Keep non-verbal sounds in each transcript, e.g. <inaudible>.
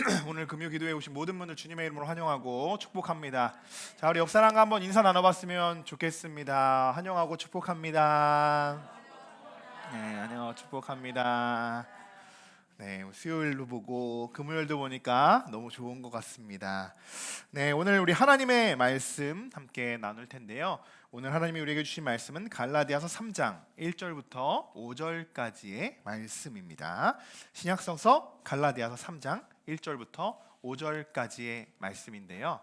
<clears throat> 오늘 금요 기도에 오신 모든 분들 주님의 이름으로 환영하고 축복합니다. 자, 우리 옆 사람과 한번 인사 나눠봤으면 좋겠습니다. 환영하고 축복합니다. 네, 안녕 축복합니다. 네, 수요일도 보고 금요일도 보니까 너무 좋은 것 같습니다. 네, 오늘 우리 하나님의 말씀 함께 나눌 텐데요. 오늘 하나님이 우리에게 주신 말씀은 갈라디아서 3장 1절부터 5절까지의 말씀입니다. 신약성서 갈라디아서 3장 1절부터 5절까지의 말씀인데요.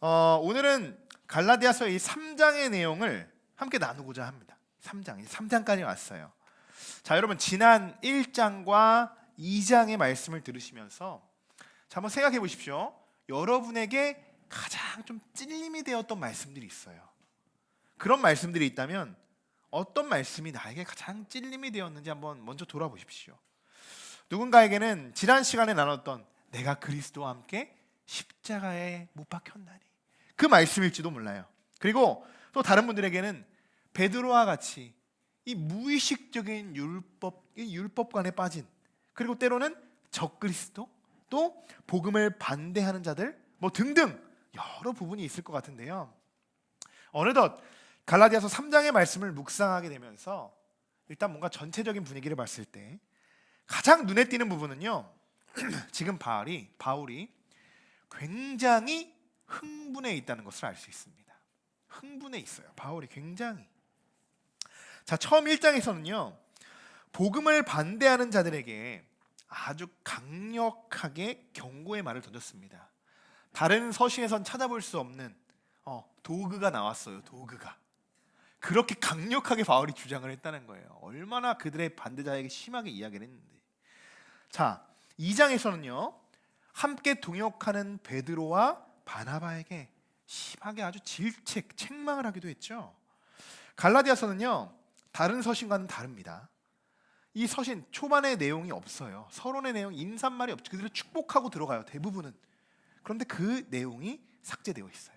어, 오늘은 갈라디아서 이 3장의 내용을 함께 나누고자 합니다. 3장, 이제 3장까지 왔어요. 자, 여러분 지난 1장과 2장의 말씀을 들으시면서 자, 한번 생각해 보십시오. 여러분에게 가장 좀 찔림이 되었던 말씀들이 있어요. 그런 말씀들이 있다면 어떤 말씀이 나에게 가장 찔림이 되었는지 한번 먼저 돌아보십시오. 누군가에게는 지난 시간에 나눴던 내가 그리스도와 함께 십자가에 못 박혔나니 그 말씀일지도 몰라요. 그리고 또 다른 분들에게는 베드로와 같이 이 무의식적인 율법 이 율법관에 빠진 그리고 때로는 적그리스도 또 복음을 반대하는 자들 뭐 등등 여러 부분이 있을 것 같은데요. 어느덧 갈라디아서 3장의 말씀을 묵상하게 되면서 일단 뭔가 전체적인 분위기를 봤을 때 가장 눈에 띄는 부분은요. <clears throat> 지금 바울이 바울이 굉장히 흥분해 있다는 것을 알 수 있습니다. 흥분해 있어요. 바울이 굉장히 자, 처음 1장에서는요. 복음을 반대하는 자들에게 아주 강력하게 경고의 말을 던졌습니다. 다른 서신에선 찾아볼 수 없는 어, 도구가 나왔어요. 도구가. 그렇게 강력하게 바울이 주장을 했다는 거예요. 얼마나 그들의 반대자에게 심하게 이야기를 했는데. 자, 2장에서는요. 함께 동역하는 베드로와 바나바에게 심하게 아주 질책, 책망을 하기도 했죠. 갈라디아서는요. 다른 서신과는 다릅니다. 이 서신 초반에 내용이 없어요. 서론의 내용, 인사말이 없죠. 그들을 축복하고 들어가요. 대부분은. 그런데 그 내용이 삭제되어 있어요.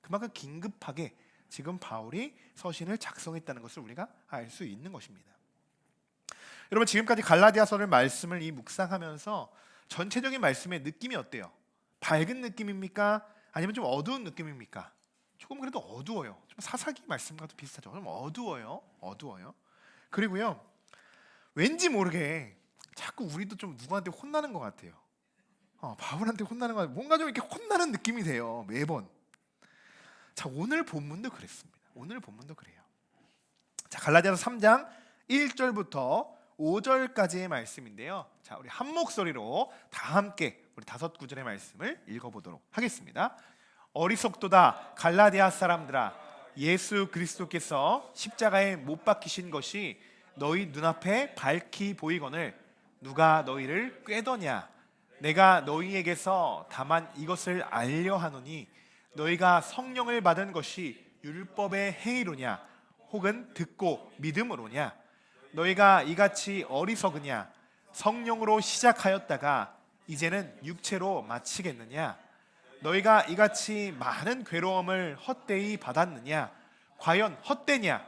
그만큼 긴급하게 지금 바울이 서신을 작성했다는 것을 우리가 알 수 있는 것입니다. 여러분 지금까지 갈라디아서를 말씀을 이 묵상하면서 전체적인 말씀의 느낌이 어때요? 밝은 느낌입니까? 아니면 좀 어두운 느낌입니까? 조금 그래도 어두워요. 좀 사사기 말씀과도 비슷하죠. 좀 어두워요. 어두워요. 그리고요. 왠지 모르게 자꾸 우리도 좀 누구한테 혼나는 것 같아요. 어, 바울한테 혼나는 것 같아요. 뭔가 좀 이렇게 혼나는 느낌이 돼요. 매번. 자, 오늘 본문도 그랬습니다. 오늘 본문도 그래요. 자, 갈라디아서 3장 1절부터 5절까지의 말씀인데요. 자, 우리 한 목소리로 다 함께 우리 다섯 구절의 말씀을 읽어보도록 하겠습니다. 어리석도다 갈라디아 사람들아 예수 그리스도께서 십자가에 못 박히신 것이 너희 눈앞에 밝히 보이거늘 누가 너희를 꾀더냐 내가 너희에게서 다만 이것을 알려 하노니 너희가 성령을 받은 것이 율법의 행위로냐 혹은 듣고 믿음으로냐 너희가 이같이 어리석으냐? 성령으로 시작하였다가 이제는 육체로 마치겠느냐? 너희가 이같이 많은 괴로움을 헛되이 받았느냐? 과연 헛되냐?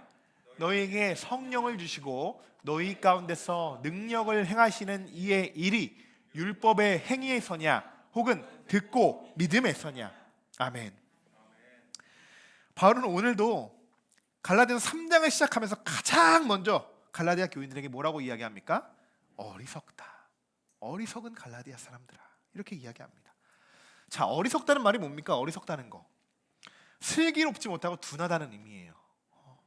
너희에게 성령을 주시고 너희 가운데서 능력을 행하시는 이의 일이 율법의 행위에서냐? 혹은 듣고 믿음에서냐? 아멘. 바울은 오늘도 갈라디아서 3장을 시작하면서 가장 먼저 갈라디아 교인들에게 뭐라고 이야기합니까? 어리석다. 어리석은 갈라디아 사람들아. 이렇게 이야기합니다. 자, 어리석다는 말이 뭡니까? 어리석다는 거. 슬기롭지 못하고 둔하다는 의미예요. 어.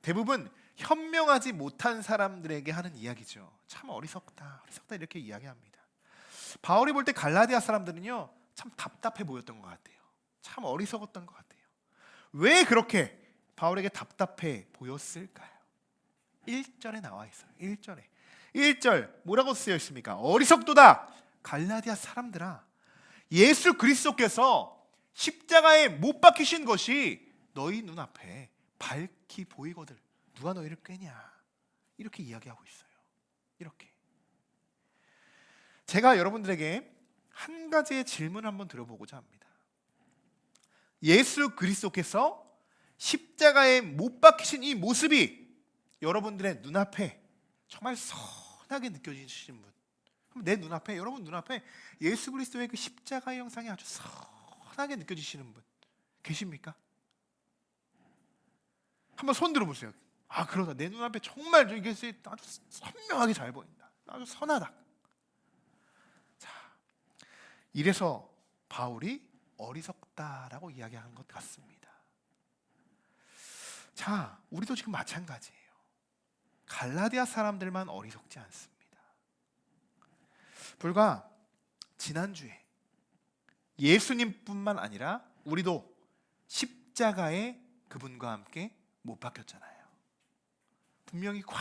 대부분 현명하지 못한 사람들에게 하는 이야기죠. 참 어리석다. 어리석다 이렇게 이야기합니다. 바울이 볼 때 갈라디아 사람들은요. 참 답답해 보였던 것 같아요. 참 어리석었던 것 같아요. 왜 그렇게 바울에게 답답해 보였을까요? 1절에 나와 있어요. 1절에. 1절 뭐라고 쓰여 있습니까? 어리석도다. 갈라디아 사람들아. 예수 그리스도께서 십자가에 못 박히신 것이 너희 눈앞에 밝히 보이거든. 누가 너희를 꾀냐? 이렇게 이야기하고 있어요. 이렇게. 제가 여러분들에게 한 가지의 질문을 한번 들어보고자 합니다. 예수 그리스도께서 십자가에 못 박히신 이 모습이 여러분들의 눈앞에 정말 선하게 느껴지시는 분 내 눈앞에 여러분 눈앞에 예수 그리스도의 그 십자가의 형상이 아주 선하게 느껴지시는 분 계십니까? 한번 손 들어보세요. 아 그러다 내 눈앞에 정말 이게 아주 선명하게 잘 보인다. 아주 선하다. 자 이래서 바울이 어리석다라고 이야기하는 것 같습니다. 자 우리도 지금 마찬가지예요. 갈라디아 사람들만 어리석지 않습니다. 불과 지난주에 예수님뿐만 아니라 우리도 십자가에 그분과 함께 못 박혔잖아요. 분명히 쾅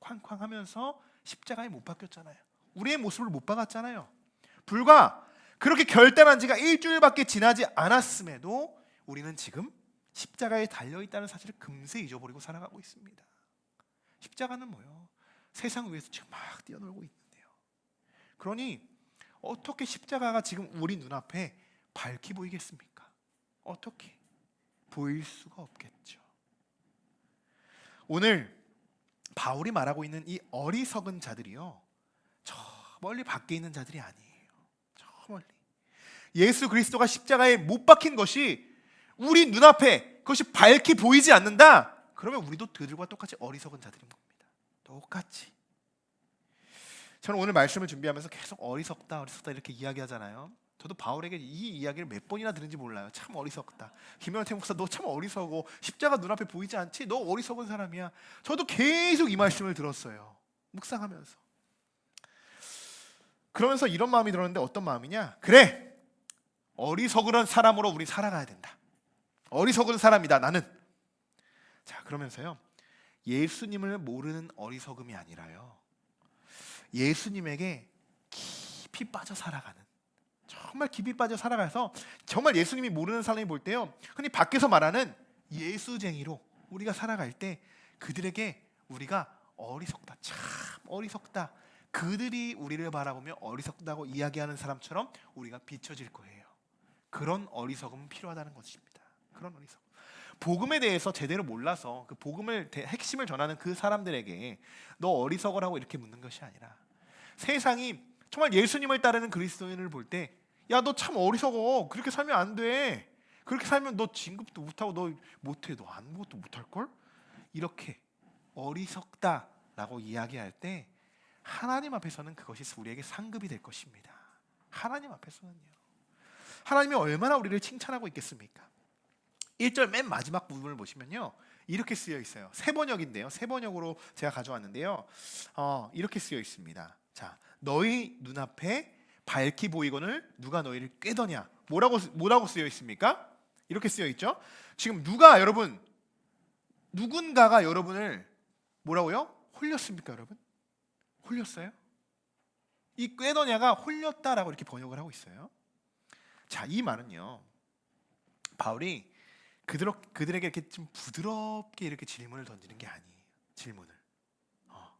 쾅쾅 하면서 십자가에 못 박혔잖아요. 우리의 모습을 못 박았잖아요. 불과 그렇게 결단한 지가 일주일밖에 지나지 않았음에도 우리는 지금 십자가에 달려 있다는 사실을 금세 잊어버리고 살아가고 있습니다. 십자가는 뭐요? 세상 위에서 지금 막 뛰어놀고 있는데요. 그러니 어떻게 십자가가 지금 우리 눈앞에 밝히 보이겠습니까? 어떻게 보일 수가 없겠죠. 오늘 바울이 말하고 있는 이 어리석은 자들이요. 저 멀리 밖에 있는 자들이 아니에요. 저 멀리. 예수 그리스도가 십자가에 못 박힌 것이 우리 눈앞에 그것이 밝히 보이지 않는다. 그러면 우리도 그들과 똑같이 어리석은 자들인 겁니다. 똑같이. 저는 오늘 말씀을 준비하면서 계속 어리석다, 어리석다 이렇게 이야기하잖아요. 저도 바울에게 이 이야기를 몇 번이나 들은지 몰라요. 참 어리석다. 김영태 목사 너 참 어리석어. 십자가 눈앞에 보이지 않지? 너 어리석은 사람이야. 저도 계속 이 말씀을 들었어요. 묵상하면서. 그러면서 이런 마음이 들었는데 어떤 마음이냐? 그래. 어리석은 사람으로 우리 살아가야 된다. 어리석은 사람이다. 나는. 자, 그러면서요. 예수님을 모르는 어리석음이 아니라요. 예수님에게 깊이 빠져 살아가는 정말 깊이 빠져 살아가서 정말 예수님이 모르는 사람이 볼 때요. 흔히 밖에서 말하는 예수쟁이로 우리가 살아갈 때 그들에게 우리가 어리석다. 참 어리석다. 그들이 우리를 바라보며 어리석다고 이야기하는 사람처럼 우리가 비춰질 거예요. 그런 어리석음은 필요하다는 것입니다. 그런 어리석음. 복음에 대해서 제대로 몰라서 그 복음을 대- 핵심을 전하는 그 사람들에게 너 어리석어라고 이렇게 묻는 것이 아니라 세상이 정말 예수님을 따르는 그리스도인을 볼 때 야 너 참 어리석어. 그렇게 살면 안 돼. 그렇게 살면 너 진급도 못하고 너 못해. 너 아무것도 못할 걸? 이렇게 어리석다라고 이야기할 때 하나님 앞에서는 그것이 우리에게 상급이 될 것입니다. 하나님 앞에서는요. 하나님이 얼마나 우리를 칭찬하고 있겠습니까 1절 맨 마지막 부분을 보시면요. 이렇게 쓰여 있어요. 세 번역인데요. 세 번역으로 제가 가져왔는데요. 어, 이렇게 쓰여 있습니다. 자, 너희 눈앞에 밝히 보이거늘 누가 너희를 꾀더냐? 뭐라고 뭐라고 쓰여 있습니까? 이렇게 쓰여 있죠. 지금 누가 여러분 누군가가 여러분을 뭐라고요? 홀렸습니까, 여러분? 홀렸어요? 이 꾀더냐가 홀렸다라고 이렇게 번역을 하고 있어요. 자, 이 말은요. 바울이 그들, 그들에게 이렇게 좀 부드럽게 이렇게 질문을 던지는 게 아니에요. 질문을. 어.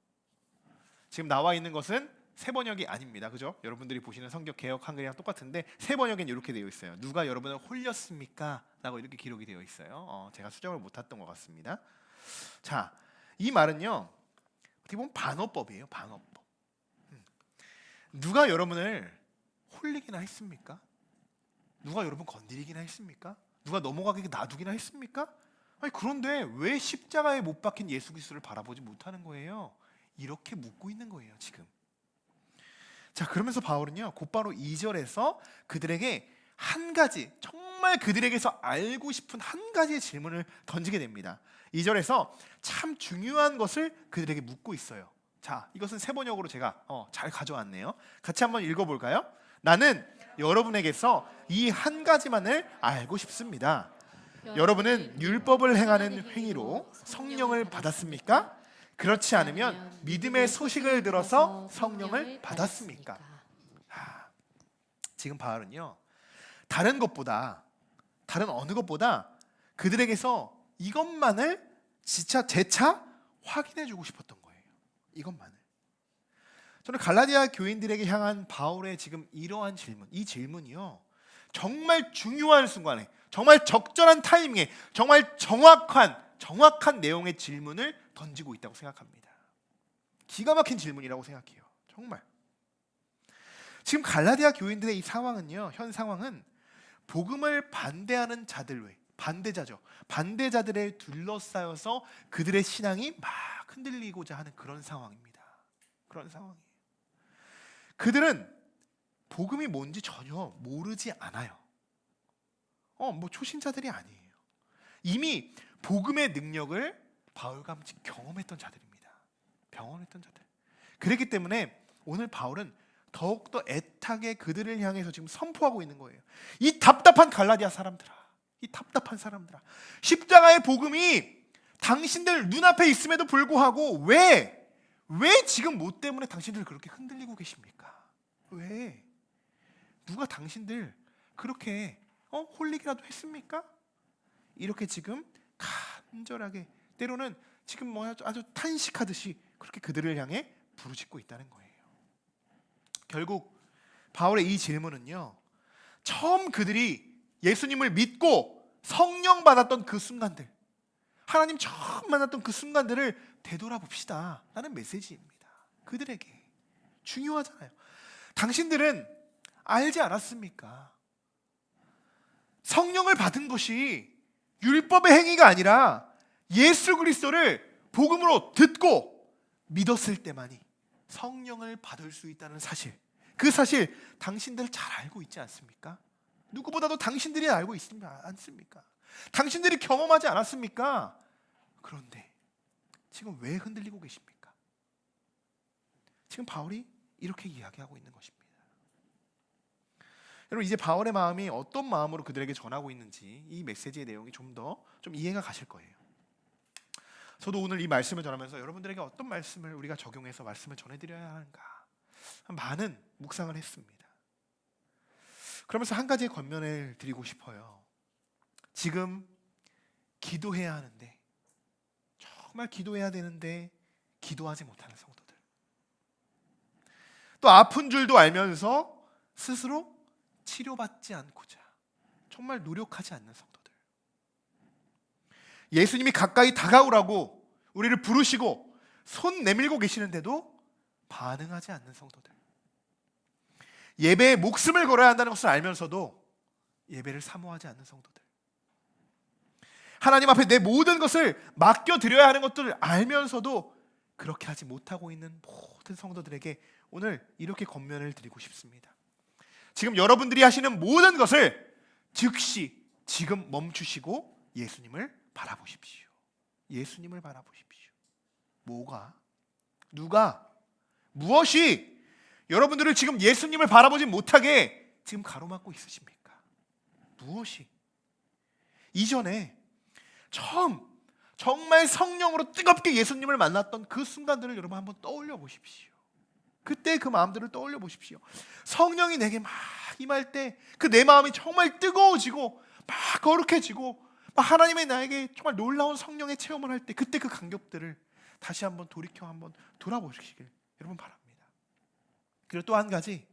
지금 나와 있는 것은 세 번역이 아닙니다. 그죠? 여러분들이 보시는 성경 개혁 한글이랑 똑같은데 세 번역엔 이렇게 되어 있어요. 누가 여러분을 홀렸습니까? 라고 이렇게 기록이 되어 있어요. 어, 제가 수정을 못 했던 것 같습니다. 자, 이 말은요. 어떻게 보면 반어법이에요. 반어법. 음. 누가 여러분을 홀리기나 했습니까? 누가 여러분 건드리기나 했습니까? 누가 넘어가게 놔두기나 했습니까? 아니 그런데 왜 십자가에 못 박힌 예수 그리스도를 바라보지 못하는 거예요? 이렇게 묻고 있는 거예요, 지금. 자, 그러면서 바울은요. 곧바로 2절에서 그들에게 한 가지 정말 그들에게서 알고 싶은 한 가지의 질문을 던지게 됩니다. 2절에서 참 중요한 것을 그들에게 묻고 있어요. 자, 이것은 세 번역으로 제가 어, 잘 가져왔네요. 같이 한번 읽어 볼까요? 나는 여러분에게서 이 한 가지만을 알고 싶습니다. 여러분은 율법을 행하는 행위로 성령을 받았습니까? 그렇지 않으면 믿음의 소식을 들어서 성령을 받았습니까? 아, 지금 바울은요 다른 것보다 다른 어느 것보다 그들에게서 이것만을 진짜 재차 확인해 주고 싶었던 거예요. 이것만을. 저는 갈라디아 교인들에게 향한 바울의 지금 이러한 질문, 이 질문이요. 정말 중요한 순간에, 정말 적절한 타이밍에, 정말 정확한 정확한 내용의 질문을 던지고 있다고 생각합니다. 기가 막힌 질문이라고 생각해요. 정말. 지금 갈라디아 교인들의 이 상황은요. 현 상황은 복음을 반대하는 자들 외 반대자죠. 반대자들에 둘러싸여서 그들의 신앙이 막 흔들리고자 하는 그런 상황입니다. 그런 상황이에요. 그들은 복음이 뭔지 전혀 모르지 않아요. 어, 뭐 초신자들이 아니에요. 이미 복음의 능력을 바울과 같이 경험했던 자들입니다. 경험했던 자들. 그렇기 때문에 오늘 바울은 더욱더 애타게 그들을 향해서 지금 선포하고 있는 거예요. 이 답답한 갈라디아 사람들아. 이 답답한 사람들아. 십자가의 복음이 당신들 눈앞에 있음에도 불구하고 왜 왜 지금 뭐 때문에 당신들 그렇게 흔들리고 계십니까? 왜? 누가 당신들 그렇게 어 홀리기라도 했습니까? 이렇게 지금 간절하게 때로는 지금 뭐 아주, 탄식하듯이 그렇게 그들을 향해 부르짖고 있다는 거예요. 결국 바울의 이 질문은요. 처음 그들이 예수님을 믿고 성령 받았던 그 순간들 하나님 처음 만났던 그 순간들을 되돌아봅시다 라는 메시지입니다. 그들에게 중요하잖아요. 당신들은 알지 않았습니까? 성령을 받은 것이 율법의 행위가 아니라 예수 그리스도를 복음으로 듣고 믿었을 때만이 성령을 받을 수 있다는 사실. 그 사실 당신들 잘 알고 있지 않습니까? 누구보다도 당신들이 알고 있습니다. 않습니까? 당신들이 경험하지 않았습니까? 그런데 지금 왜 흔들리고 계십니까? 지금 바울이 이렇게 이야기하고 있는 것입니다. 여러분 이제 바울의 마음이 어떤 마음으로 그들에게 전하고 있는지 이 메시지의 내용이 좀 더좀 이해가 가실 거예요. 저도 오늘 이 말씀을 전하면서 여러분들에게 어떤 말씀을 우리가 적용해서 말씀을 전해드려야 하는가 많은 묵상을 했습니다. 그러면서 한 가지의 권면을 드리고 싶어요. 지금 기도해야 하는데 정말 기도해야 되는데 기도하지 못하는 성도들. 또 아픈 줄도 알면서 스스로 치료받지 않고자 정말 노력하지 않는 성도들. 예수님이 가까이 다가오라고 우리를 부르시고 손 내밀고 계시는데도 반응하지 않는 성도들. 예배에 목숨을 걸어야 한다는 것을 알면서도 예배를 사모하지 않는 성도들. 하나님 앞에 내 모든 것을 맡겨 드려야 하는 것들을 알면서도 그렇게 하지 못하고 있는 모든 성도들에게 오늘 이렇게 권면을 드리고 싶습니다. 지금 여러분들이 하시는 모든 것을 즉시 지금 멈추시고 예수님을 바라보십시오. 예수님을 바라보십시오. 뭐가? 누가? 무엇이 여러분들을 지금 예수님을 바라보지 못하게 지금 가로막고 있으십니까? 무엇이? 이전에 처음 정말 성령으로 뜨겁게 예수님을 만났던 그 순간들을 여러분 한번 떠올려 보십시오. 그때 그 마음들을 떠올려 보십시오. 성령이 내게 막 임할 때 그 내 마음이 정말 뜨거워지고 막 거룩해지고 막 하나님의 나에게 정말 놀라운 성령의 체험을 할 때 그때 그 감격들을 다시 한번 돌이켜 한번 돌아보시길 여러분 바랍니다. 그리고 또 한 가지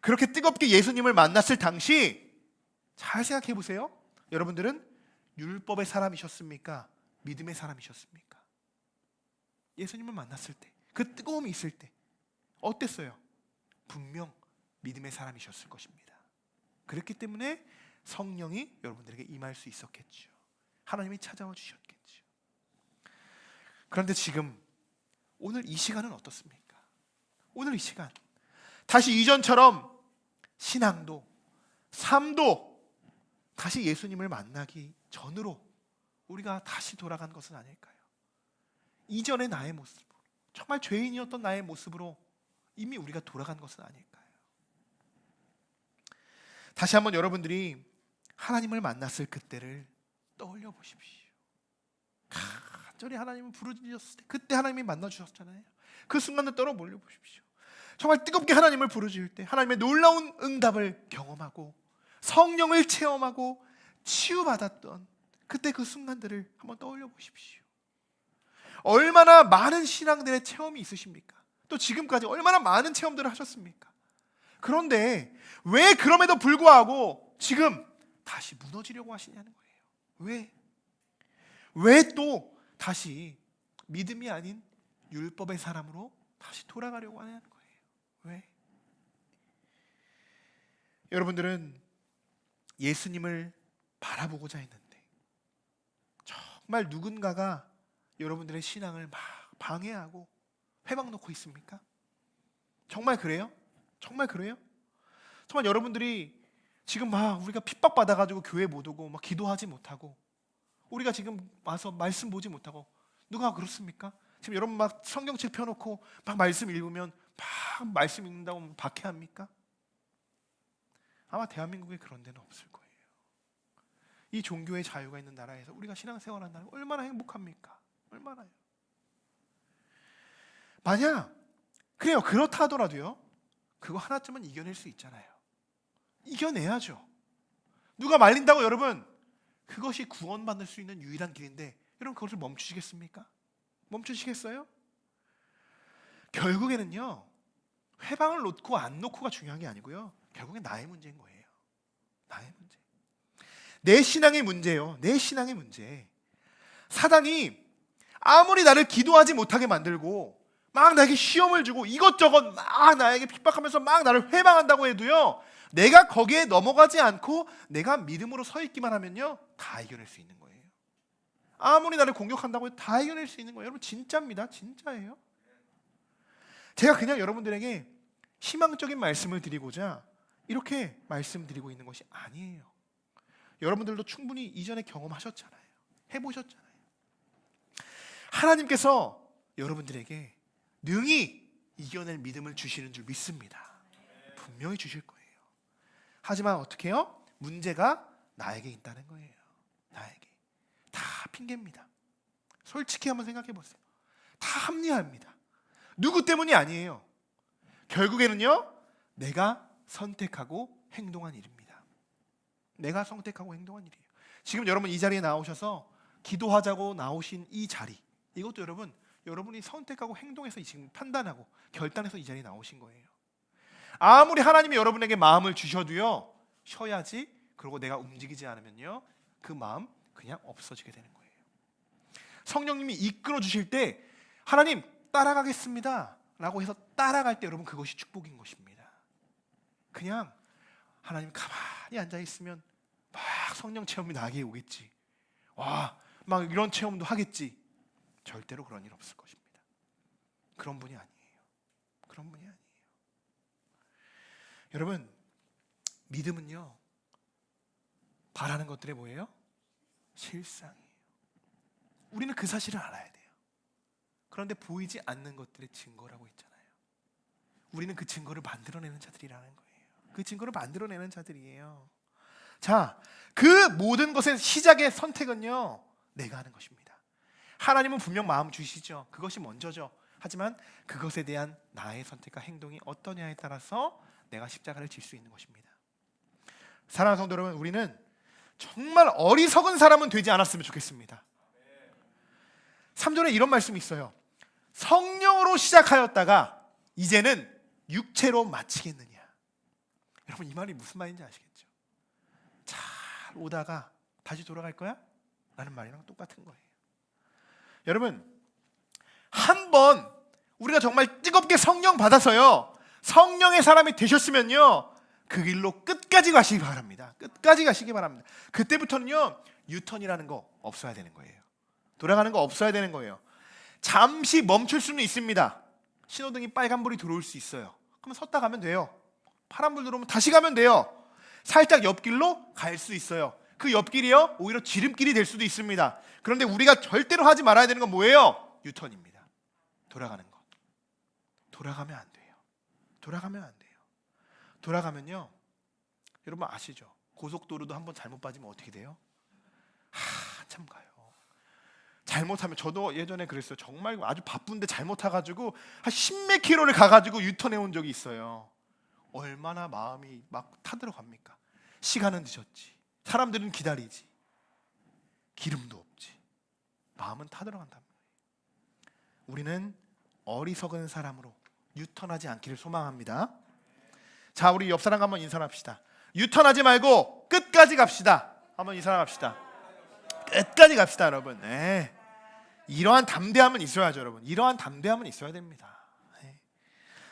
그렇게 뜨겁게 예수님을 만났을 당시 잘 생각해 보세요. 여러분들은 율법의 사람이셨습니까? 믿음의 사람이셨습니까? 예수님을 만났을 때, 그 뜨거움이 있을 때 어땠어요? 분명 믿음의 사람이셨을 것입니다. 그렇기 때문에 성령이 여러분들에게 임할 수 있었겠죠. 하나님이 찾아와 주셨겠죠. 그런데 지금 오늘 이 시간은 어떻습니까? 오늘 이 시간 다시 이전처럼 신앙도 삶도 다시 예수님을 만나기 전으로 우리가 다시 돌아간 것은 아닐까요? 이전의 나의 모습, 정말 죄인이었던 나의 모습으로 이미 우리가 돌아간 것은 아닐까요? 다시 한번 여러분들이 하나님을 만났을 그때를 떠올려 보십시오. 간절히 하나님을 부르짖었을 때 그때 하나님이 만나 주셨잖아요. 그 순간을 몰려 보십시오. 정말 뜨겁게 하나님을 부르짖을 때 하나님의 놀라운 응답을 경험하고 성령을 체험하고 치유받았던 그때 그 순간들을 한번 떠올려 보십시오. 얼마나 많은 신앙들의 체험이 있으십니까? 또 지금까지 얼마나 많은 체험들을 하셨습니까? 그런데 왜 그럼에도 불구하고 지금 다시 무너지려고 하시냐는 거예요. 왜? 왜 또 다시 믿음이 아닌 율법의 사람으로 다시 돌아가려고 하냐는 거예요. 왜? 여러분들은 예수님을 바라보고자 했는데 정말 누군가가 여러분들의 신앙을 막 방해하고 회방 놓고 있습니까? 정말 그래요? 정말 그래요? 정말 여러분들이 지금 막 우리가 핍박 받아 가지고 교회 못 오고 막 기도하지 못하고 우리가 지금 와서 말씀 보지 못하고 누가 그렇습니까? 지금 여러분 막 성경책 펴놓고 막 말씀 읽으면 막 말씀 읽는다고 박해합니까? 아마 대한민국에 그런 데는 없을 거예요. 이 종교의 자유가 있는 나라에서 우리가 신앙생활 한다는 거 얼마나 행복합니까? 얼마나요? 만약 그래요 그렇다 하더라도요 그거 하나쯤은 이겨낼 수 있잖아요. 이겨내야죠. 누가 말린다고 여러분 그것이 구원받을 수 있는 유일한 길인데 여러분 그것을 멈추시겠습니까? 멈추시겠어요? 결국에는요 회방을 놓고 안 놓고가 중요한 게 아니고요 결국엔 나의 문제인 거예요. 내 신앙의 문제요. 내 신앙의 문제. 사단이 아무리 나를 기도하지 못하게 만들고 막 나에게 시험을 주고 이것저것 막 나에게 핍박하면서 막 나를 회방한다고 해도요. 내가 거기에 넘어가지 않고 내가 믿음으로 서 있기만 하면요. 다 이겨낼 수 있는 거예요. 아무리 나를 공격한다고 해도 다 이겨낼 수 있는 거예요. 여러분 진짜입니다. 진짜예요. 제가 그냥 여러분들에게 희망적인 말씀을 드리고자 이렇게 말씀드리고 있는 것이 아니에요. 여러분들도 충분히 이전에 경험하셨잖아요. 해보셨잖아요. 하나님께서 여러분들에게 능히 이겨낼 믿음을 주시는 줄 믿습니다. 분명히 주실 거예요. 하지만 어떻게 해요? 문제가 나에게 있다는 거예요. 나에게. 다 핑계입니다. 솔직히 한번 생각해 보세요. 다 합리화합니다. 누구 때문이 아니에요. 결국에는요, 내가 선택하고 행동한 일입니다. 내가 선택하고 행동한 일이에요. 지금 여러분 이 자리에 나오셔서 기도하자고 나오신 이 자리, 이것도 여러분, 여러분이 선택하고 행동해서 지금 판단하고 결단해서 이 자리에 나오신 거예요. 아무리 하나님이 여러분에게 마음을 주셔도요, 쉬어야지. 그리고 내가 움직이지 않으면요, 그 마음 그냥 없어지게 되는 거예요. 성령님이 이끌어 주실 때 하나님 따라가겠습니다. 라고 해서 따라갈 때 여러분 그것이 축복인 것입니다. 그냥 하나님 가만히 앉아 있으면 막 성령 체험이 나에게 오겠지. 와, 막 이런 체험도 하겠지. 절대로 그런 일 없을 것입니다. 그런 분이 아니에요. 그런 분이 아니에요. 여러분, 믿음은요. 바라는 것들이 뭐예요? 실상이에요. 우리는 그 사실을 알아야 돼요. 그런데 보이지 않는 것들의 증거라고 있잖아요. 우리는 그 증거를 만들어내는 자들이라는 거예요. 그 증거를 만들어내는 자들이에요. 자, 그 모든 것의 시작의 선택은요, 내가 하는 것입니다. 하나님은 분명 마음 주시죠. 그것이 먼저죠. 하지만 그것에 대한 나의 선택과 행동이 어떠냐에 따라서 내가 십자가를 질 수 있는 것입니다. 사랑하는 성도 여러분, 우리는 정말 어리석은 사람은 되지 않았으면 좋겠습니다. 3절에 이런 말씀이 있어요. 성령으로 시작하였다가 이제는 육체로 마치겠느냐. 여러분 이 말이 무슨 말인지 아시겠죠? 잘 오다가 다시 돌아갈 거야? 라는 말이랑 똑같은 거예요. 여러분 한 번 우리가 정말 뜨겁게 성령 받아서요. 성령의 사람이 되셨으면요. 그 길로 끝까지 가시기 바랍니다. 끝까지 가시기 바랍니다. 그때부터는요. 유턴이라는 거 없어야 되는 거예요. 돌아가는 거 없어야 되는 거예요. 잠시 멈출 수는 있습니다. 신호등이 빨간불이 들어올 수 있어요. 그러면 섰다 가면 돼요. 파란불 들어오면 다시 가면 돼요. 살짝 옆길로 갈 수 있어요. 그 옆길이요 오히려 지름길이 될 수도 있습니다. 그런데 우리가 절대로 하지 말아야 되는 건 뭐예요? 유턴입니다. 돌아가는 것. 돌아가면 안 돼요. 돌아가면 안 돼요. 돌아가면요. 여러분 아시죠? 고속도로도 한번 잘못 빠지면 어떻게 돼요? 한참 가요. 잘못하면 저도 예전에 그랬어요. 정말 아주 바쁜데 잘못 타가지고 한 십몇 킬로를 가가지고 유턴해 온 적이 있어요. 얼마나 마음이 막 타들어갑니까? 시간은 늦었지. 사람들은 기다리지. 기름도 없지. 마음은 타들어간단 말이에요. 우리는 어리석은 사람으로 유턴하지 않기를 소망합니다. 자, 우리 옆 사람 한번 인사합시다. 유턴하지 말고 끝까지 갑시다. 한번 인사합시다. 끝까지 갑시다, 여러분. 네. 이러한 담대함은 있어야죠, 여러분. 이러한 담대함은 있어야 됩니다. 네.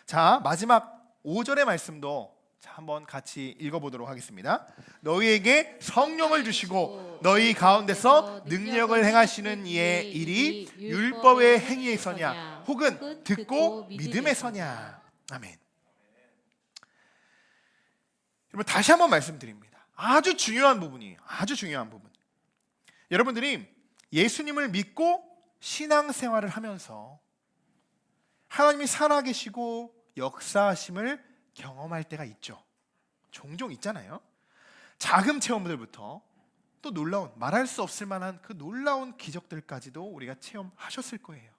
자, 마지막 5절의 말씀도 자, 한번 같이 읽어보도록 하겠습니다. 너희에게 성령을 주시고 너희 가운데서 능력을 행하시는 이의 일이 율법의 행위에 서냐 혹은 듣고 믿음에 서냐. 아멘. 여러분 다시 한번 말씀드립니다. 아주 중요한 부분이에요. 아주 중요한 부분. 여러분들이 예수님을 믿고 신앙생활을 하면서 하나님이 살아계시고 역사하심을 경험할 때가 있죠. 종종 있잖아요. 작은 체험들부터 또 놀라운 말할 수 없을 만한 그 놀라운 기적들까지도 우리가 체험하셨을 거예요.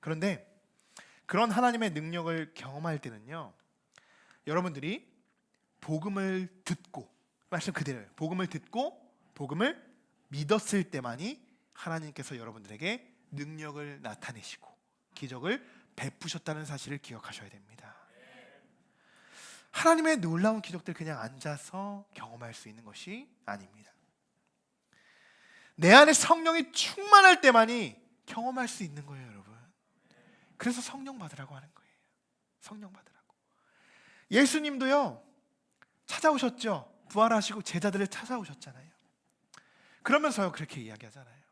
그런데 그런 하나님의 능력을 경험할 때는요. 여러분들이 복음을 듣고 말씀 그대로예요. 복음을 듣고 복음을 믿었을 때만이 하나님께서 여러분들에게 능력을 나타내시고 기적을 베푸셨다는 사실을 기억하셔야 됩니다. 하나님의 놀라운 기적들 그냥 앉아서 경험할 수 있는 것이 아닙니다. 내 안에 성령이 충만할 때만이 경험할 수 있는 거예요, 여러분. 그래서 성령 받으라고 하는 거예요. 성령 받으라고. 예수님도요. 찾아오셨죠. 부활하시고 제자들을 찾아오셨잖아요. 그러면서요 그렇게 이야기하잖아요.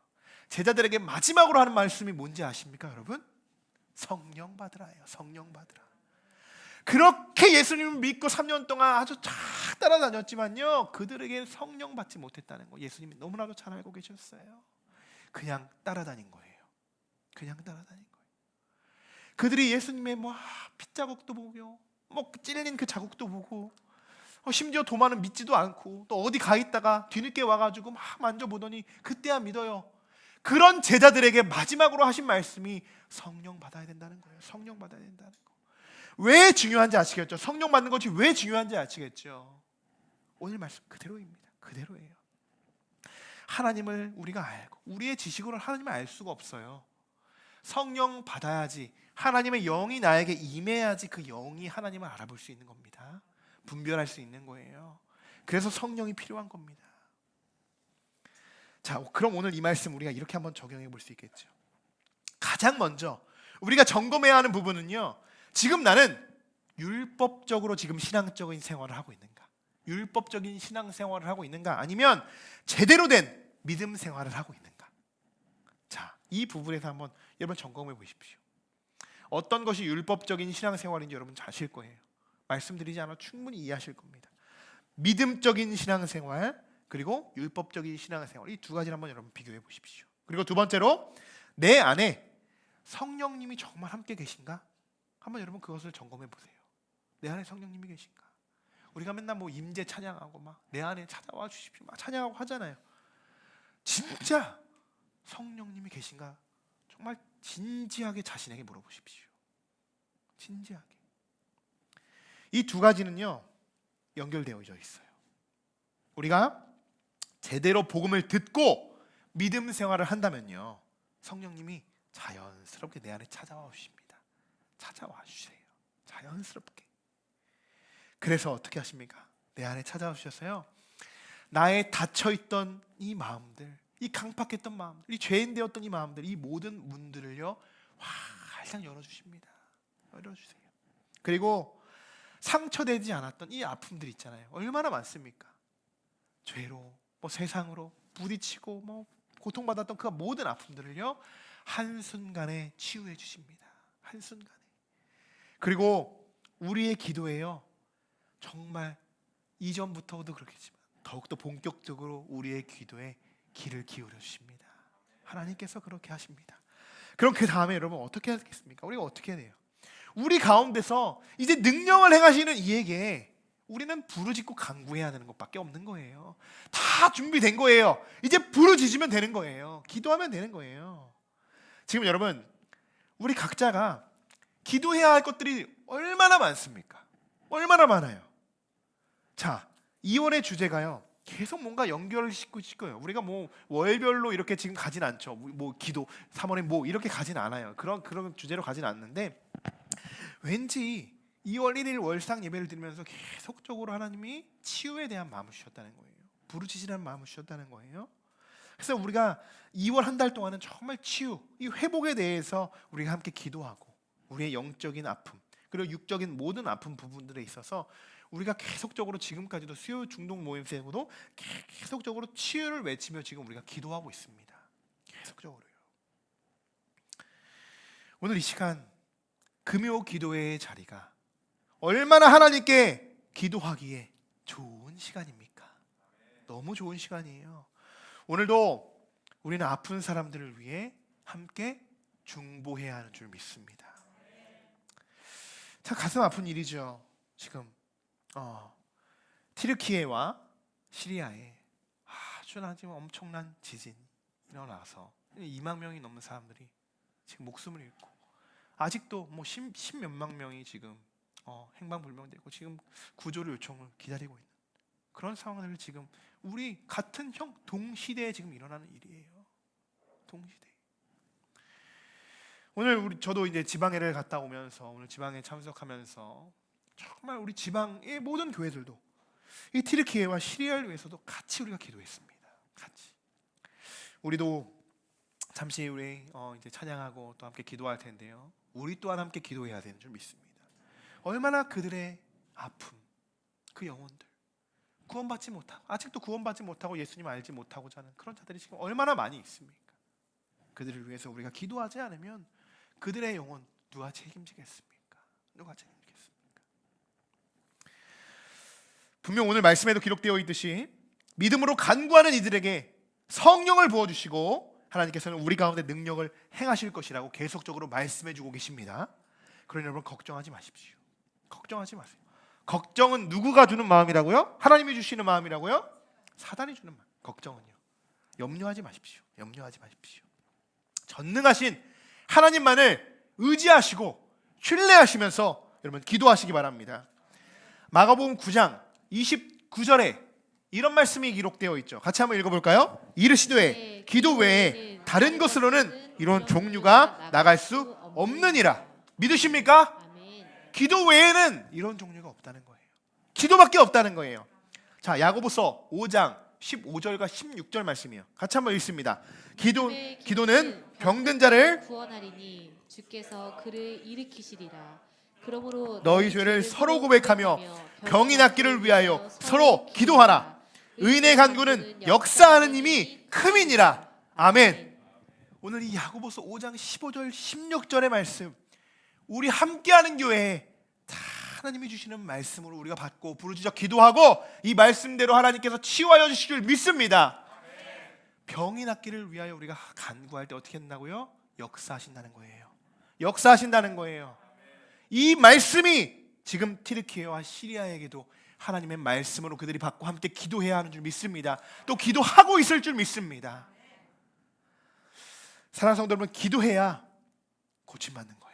제자들에게 마지막으로 하는 말씀이 뭔지 아십니까, 여러분? 성령 받으라예요. 성령 받으라. 그렇게 예수님을 믿고 3년 동안 아주 잘 따라다녔지만요. 그들에게 성령 받지 못했다는 거 예수님이 너무나도 잘 알고 계셨어요. 그냥 따라다닌 거예요. 그냥 따라다닌 거예요. 그들이 예수님의 뭐 핏자국도 보고 뭐 찔린 그 자국도 보고 어, 심지어 도마는 믿지도 않고 또 어디 가 있다가 뒤늦게 와가지고 막 만져보더니 그때야 믿어요. 그런 제자들에게 마지막으로 하신 말씀이 성령 받아야 된다는 거예요. 성령 받아야 된다는 거. 왜 중요한지 아시겠죠? 성령 받는 것이 왜 중요한지 아시겠죠? 오늘 말씀 그대로입니다. 그대로예요. 하나님을 우리가 알고 우리의 지식으로 하나님을 알 수가 없어요. 성령 받아야지 하나님의 영이 나에게 임해야지 그 영이 하나님을 알아볼 수 있는 겁니다. 분별할 수 있는 거예요. 그래서 성령이 필요한 겁니다. 자, 그럼 오늘 이 말씀 우리가 이렇게 한번 적용해 볼 수 있겠죠. 가장 먼저 우리가 점검해야 하는 부분은요. 지금 나는 율법적으로 지금 신앙적인 생활을 하고 있는가? 율법적인 신앙 생활을 하고 있는가? 아니면 제대로 된 믿음 생활을 하고 있는가? 자, 이 부분에서 한번 여러분 점검해 보십시오. 어떤 것이 율법적인 신앙 생활인지 여러분 잘 아실 거예요. 말씀드리지 않아 충분히 이해하실 겁니다. 믿음적인 신앙 생활 그리고 율법적인 신앙 생활 이 두 가지를 한번 여러분 비교해 보십시오. 그리고 두 번째로 내 안에 성령님이 정말 함께 계신가? 한번 여러분 그것을 점검해 보세요. 내 안에 성령님이 계신가? 우리가 맨날 뭐 임재 찬양하고 막 내 안에 찾아와 주십시오. 막 찬양하고 하잖아요. 진짜 성령님이 계신가? 정말 진지하게 자신에게 물어보십시오. 진지하게. 이 두 가지는요 연결되어져 있어요. 우리가 제대로 복음을 듣고 믿음 생활을 한다면요 성령님이 자연스럽게 내 안에 찾아와 주십니다. 찾아와 주세요. 자연스럽게. 그래서 어떻게 하십니까? 내 안에 찾아와 주셔서요 나의 닫혀 있던 이 마음들, 이 강팍했던 마음들, 이 죄인 되었던 이 마음들, 이 모든 문들을요 활짝 열어 주십니다. 열어 주세요. 그리고 상처되지 않았던 이 아픔들 있잖아요. 얼마나 많습니까? 죄로, 뭐 세상으로 부딪히고 뭐 고통받았던 그 모든 아픔들을요 한 순간에 치유해 주십니다. 한 순간에. 그리고 우리의 기도에요 정말 이전부터도 그렇겠지만 더욱더 본격적으로 우리의 기도에 귀를 기울여 주십니다. 하나님께서 그렇게 하십니다. 그럼 그 다음에 여러분 어떻게 하겠습니까? 우리가 어떻게 해야 돼요? 우리 가운데서 이제 능력을 행하시는 이에게 우리는 부르짖고 간구해야 되는 것밖에 없는 거예요. 다 준비된 거예요. 이제 부르짖으면 되는 거예요. 기도하면 되는 거예요. 지금 여러분 우리 각자가 기도해야 할 것들이 얼마나 많습니까? 얼마나 많아요. 자, 2월의 주제가요. 계속 뭔가 연결을 있을 거예요. 우리가 뭐 월별로 이렇게 지금 가진 않죠. 뭐, 뭐 기도 3월에 뭐 이렇게 가진 않아요. 그런 그런 주제로 가진 않는데 왠지 2월 1일 월상 예배를 드리면서 계속적으로 하나님이 치유에 대한 마음을 주셨다는 거예요. 부르짖으라는 마음을 주셨다는 거예요. 그래서 우리가 2월 한 달 동안은 정말 치유, 이 회복에 대해서 우리가 함께 기도하고 우리의 영적인 아픔 그리고 육적인 모든 아픈 부분들에 있어서 우리가 계속적으로 지금까지도 수요 중독 모임 세고도 계속적으로 치유를 외치며 지금 우리가 기도하고 있습니다. 계속적으로요. 오늘 이 시간 금요 기도회의 자리가 얼마나 하나님께 기도하기에 좋은 시간입니까? 너무 좋은 시간이에요. 오늘도 우리는 아픈 사람들을 위해 함께 중보해야 하는 줄 믿습니다. 참 가슴 아픈 일이죠. 지금 어, 티르키예와 시리아에 아주 나 지금 엄청난 지진이 일어나서 2만 명이 넘는 사람들이 지금 목숨을 잃고 아직도 뭐 십 몇만 명이 지금 어, 행방불명되고 지금 구조를 요청을 기다리고 있는 그런 상황을 지금 우리 같은 형 동시대에 지금 일어나는 일이에요. 동시대. 오늘 우리 저도 이제 지방회를 갔다 오면서 오늘 지방에 참석하면서 정말 우리 지방의 모든 교회들도 이 티르키예와 시리아를 위해서도 같이 우리가 기도했습니다. 같이. 우리도 잠시 우리 어 이제 찬양하고 또 함께 기도할 텐데요. 우리 또한 함께 기도해야 되는 줄 믿습니다. 얼마나 그들의 아픔, 그 영혼들 구원받지 못하고 아직도 구원받지 못하고 예수님 알지 못하고자 하는 그런 자들이 지금 얼마나 많이 있습니까? 그들을 위해서 우리가 기도하지 않으면 그들의 영혼 누가 책임지겠습니까? 누가 책임지겠습니까? 분명 오늘 말씀에도 기록되어 있듯이 믿음으로 간구하는 이들에게 성령을 부어 주시고 하나님께서는 우리 가운데 능력을 행하실 것이라고 계속적으로 말씀해 주고 계십니다. 그러니 여러분 걱정하지 마십시오. 걱정하지 마세요. 걱정은 누구가 주는 마음이라고요? 하나님이 주시는 마음이라고요? 사단이 주는 마음. 걱정은요. 염려하지 마십시오. 염려하지 마십시오. 전능하신 하나님만을 의지하시고 신뢰하시면서 여러분 기도하시기 바랍니다. 마가복음 9장 29절에 이런 말씀이 기록되어 있죠. 같이 한번 읽어볼까요? 이르시되 기도 외에 다른 것으로는 이런 종류가 나갈 수 없느니라. 믿으십니까? 기도 외에는 이런 종류가 없다는 거예요. 기도밖에 없다는 거예요. 자, 야고보서 5장 15절과 16절 말씀이에요. 같이 한번 읽습니다. 기도 기도는 병든 자를 구원하리니 주께서 그를 일으키시리라. 그러므로 너희 죄를 서로 고백하며 병이 낫기를 위하여 서로 기도하라. 의인의 간구는 역사하는 힘이 크민이라. 아멘. 오늘 이 야고보서 5장 15절 16절의 말씀 우리 함께하는 교회에 다 하나님이 주시는 말씀으로 우리가 받고 부르짖어 기도하고 이 말씀대로 하나님께서 치유하여 줄 믿습니다. 병이 낫기를 위하여 우리가 간구할 때 어떻게 한다고요? 역사하신다는 거예요. 역사하신다는 거예요. 이 말씀이 지금 티르키예와 시리아에게도 하나님의 말씀으로 그들이 받고 함께 기도해야 하는 줄 믿습니다. 또 기도하고 있을 줄 믿습니다. 사랑하는 성도 여러분, 기도해야 고침받는 거예요.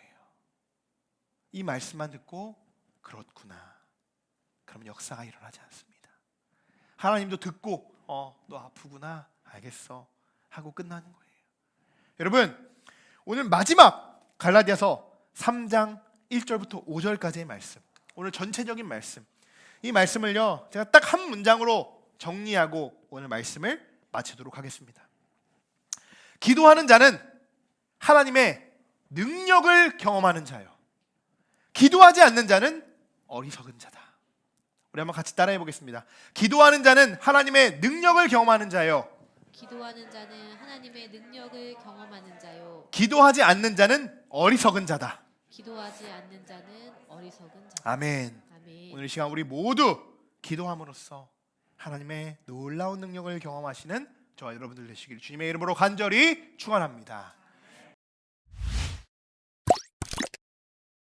이 말씀만 듣고 그렇구나. 그럼 역사가 일어나지 않습니다. 하나님도 듣고 어, 너 아프구나. 알겠어. 하고 끝나는 거예요. 여러분, 오늘 마지막 갈라디아서 3장 1절부터 5절까지의 말씀. 오늘 전체적인 말씀. 이 말씀을요. 제가 딱 한 문장으로 정리하고 오늘 말씀을 마치도록 하겠습니다. 기도하는 자는 하나님의 능력을 경험하는 자요. 기도하지 않는 자는 어리석은 자다. 우리 한번 같이 따라해 보겠습니다. 기도하는 자는 하나님의 능력을 경험하는 자요. 기도하는 자는 하나님의 능력을 경험하는 자요. 기도하지 않는 자는 어리석은 자다. 기도하지 않는 자는 어리석은 자. 아멘. 아멘. 오늘 이 시간 우리 모두 기도함으로써 하나님의 놀라운 능력을 경험하시는 저와 여러분들 되시길 주님의 이름으로 간절히 축원합니다.